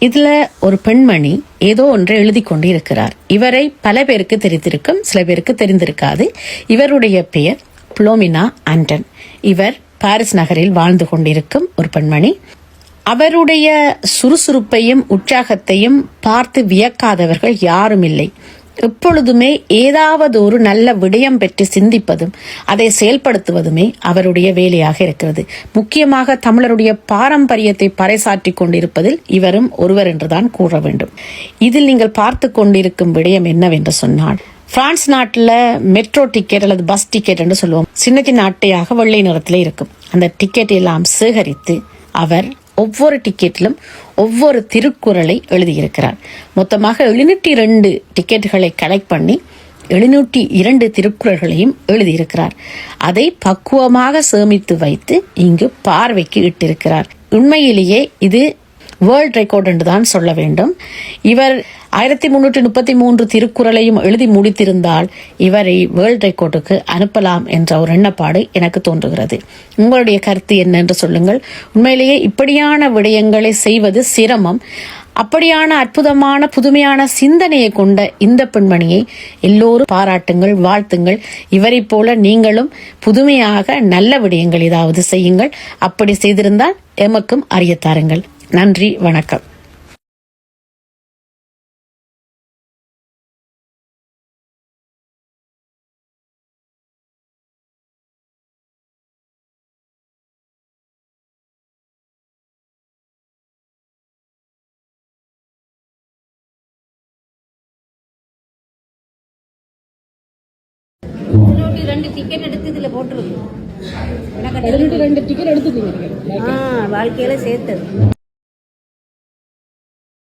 இதுல ஒரு பெண்மணி ஏதோ ஒன்றை எழுதி கொண்டு இருக்கிறார் இவரை பல பேருக்கு தெரிந்திருக்கும் சில பேருக்கு தெரிந்திருக்காது. இவருடைய பெயர் புளோமினா ஆண்டன். இவர் பாரிஸ் நகரில் வாழ்ந்து கொண்டிருக்கும் ஒரு பெண்மணி. அவருடைய சுறுசுறுப்பையும் உற்சாகத்தையும் பார்த்து வியக்காதவர்கள் யாரும் இல்லை. எப்பொழுதுமே ஏதாவது ஒரு நல்ல விடயம் பற்றி சிந்திப்பதும் அதை செயல்படுத்துவதுமே அவருடைய வேலையாக இருக்கிறது. முக்கியமாக தமிழருடைய பாரம்பரியத்தை பறைசாற்றி கொண்டிருப்பதில் இவரும் ஒருவர் என்றுதான் கூற வேண்டும். இதில் நீங்கள் பார்த்து கொண்டிருக்கும் விடயம் என்னவென்று சொன்னால் பிரான்ஸ் நாட்டில் மெட்ரோ டிக்கெட் அல்லது பஸ் டிக்கெட் என்று சொல்லுவோம். சின்ன சின்ன அட்டையாக வெள்ளை நிறத்தில் இருக்கும். அந்த டிக்கெட் எல்லாம் சேகரித்து அவர் ஒவ்வொரு டிக்கெட்டிலும் ஒவ்வொரு திருக்குறளை எழுதியிருக்கிறார். மொத்தமாக எழுநூற்றி ரெண்டு டிக்கெட்டுகளை கலெக்ட் பண்ணி எழுநூற்றி இரண்டு திருக்குறள்களையும் எழுதியிருக்கிறார். அதை பக்குவமாக சேமித்து வைத்து இங்கு பார்வைக்கு இட்டிருக்கிறார். உண்மையிலேயே இது வேர்ல்ட் ரெக்கார்ட் என்று தான் சொல்ல வேண்டும். இவர் ஆயிரத்தி முன்னூற்றி முப்பத்தி மூன்று திருக்குறளையும் எழுதி முடித்திருந்தால் இவரை வேர்ல்ட் ரெக்கார்டுக்கு அனுப்பலாம் என்ற ஒரு எண்ணப்பாடு எனக்கு தோன்றுகிறது. உங்களுடைய கருத்து என்ன என்று சொல்லுங்கள். உண்மையிலேயே இப்படியான விடயங்களை செய்வது சிரமம். அப்படியான அற்புதமான புதுமையான சிந்தனையை கொண்ட இந்த பெண்மணியை எல்லோரும் பாராட்டுங்கள் வாழ்த்துங்கள். இவரை போல நீங்களும் புதுமையாக நல்ல விடயங்கள் ஏதாவது செய்யுங்கள். அப்படி செய்திருந்தால் எமக்கும் அறியத்தாருங்கள் நன்றி வணக்கம். ரெண்டு டிக்கெட் எடுத்து இதில் போட்டுருக்கு ரெண்டு டிக்கெட் எடுத்துக்கீங்க ஆ வாழ்க்கையில் சேர்த்தது.